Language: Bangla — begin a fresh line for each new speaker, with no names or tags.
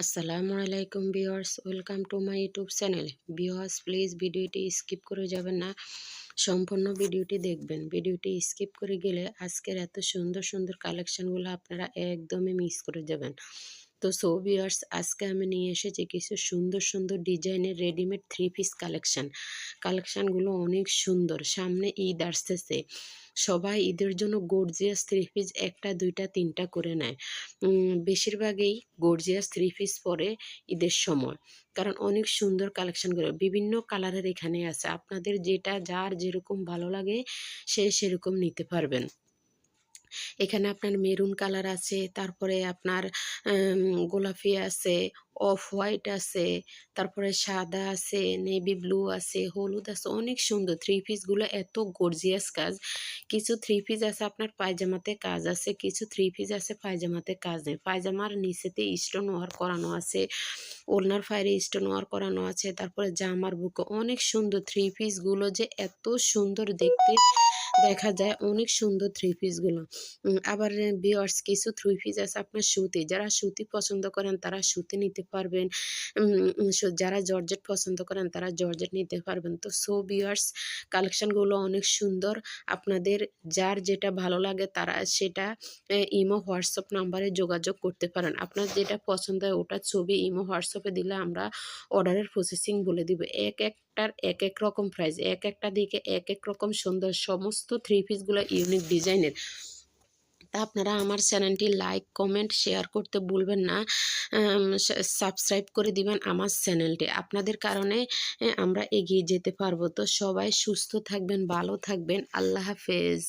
আসসালামু আলাইকুম viewers, welcome to my YouTube channel. Viewers, please ভিডিওটি স্কিপ করে যাবেন না, সম্পূর্ণ ভিডিওটি দেখবেন। ভিডিওটি স্কিপ করে গেলে আজকের এত সুন্দর সুন্দর কালেকশনগুলো আপনারা একদমই মিস করে যাবেন। তো সো ভিউয়ার্স আজকে আমি নিয়ে এসেছি কিছু সুন্দর সুন্দর ডিজাইনের রেডিমেড থ্রি পিস কালেকশান কালেকশানগুলো অনেক সুন্দর, সামনে ঈদ আসতেছে। সবাই ঈদের জন্য গর্জিয়াস থ্রি পিস একটা, দুইটা, তিনটা করে নেয়। বেশিরভাগই গর্জিয়াস থ্রি পিস পরে ঈদের সময়। কারণ অনেক সুন্দর কালেকশন করে বিভিন্ন কালারের এখানে আছে। আপনাদের যেটা, যার যেরকম ভালো লাগে, সে সেরকম নিতে পারবেন। এখানে আপনার মেরুন কালার আছে, তারপরে আপনার গোলাপি আছে, অফ হোয়াইট আছে, তারপরে সাদা আছে, নেভি ব্লু আছে, হলুদ আছে, অনেক সুন্দর। থ্রি পিসগুলো এত গর্জিয়াস কাজ। কিছু থ্রি পিস আছে আপনার পায়জামাতে কাজ আছে, কিছু থ্রি পিস আছে পায়জামাতে কাজ নেই। পায়জামার নিচেতে স্টোন ওয়ার করানো আছে ওলনার ফায়ারে স্টোন ওয়ার করানো আছে, তারপরে জামার বুকে অনেক সুন্দর। থ্রি পিসগুলো যে এত সুন্দর দেখতে। দেখা যায় অনেক সুন্দর থ্রি পিসগুলো আবার বিয়ার্স কিছু থ্রি পিস আছে আপনার সুতি। যারা সুতি পছন্দ করেন, তারা সুতি নিতে পারবেন। যারা জর্জেট পছন্দ করেন, তারা জর্জেট নিতে পারবেন। তো সো বিয়ার্স কালেকশনগুলো অনেক সুন্দর। আপনাদের যার যেটা ভালো লাগে, তারা সেটা ইমো, হোয়াটসঅ্যাপ নাম্বারে যোগাযোগ করতে পারেন। আপনার যেটা পছন্দ হয়, ওটা ছবি, ইমো, হোয়াটসঅ্যাপে দিলে আমরা অর্ডারের প্রসেসিং বলে দিব। এক এক একটার এক এক রকম প্রাইস এক একটা দিকে এক এক রকম সুন্দর সমস্ত থ্রি পিসগুলো ইউনিক ডিজাইনের তা আপনারা আমার চ্যানেলটি লাইক কমেন্ট শেয়ার করতে ভুলবেন না। সাবস্ক্রাইব করে দিবেন আমার চ্যানেলটি। আপনাদের কারণে আমরা এগিয়ে যেতে পারব। তো সবাই সুস্থ থাকবেন, ভালো থাকবেন। আল্লাহ হাফেজ।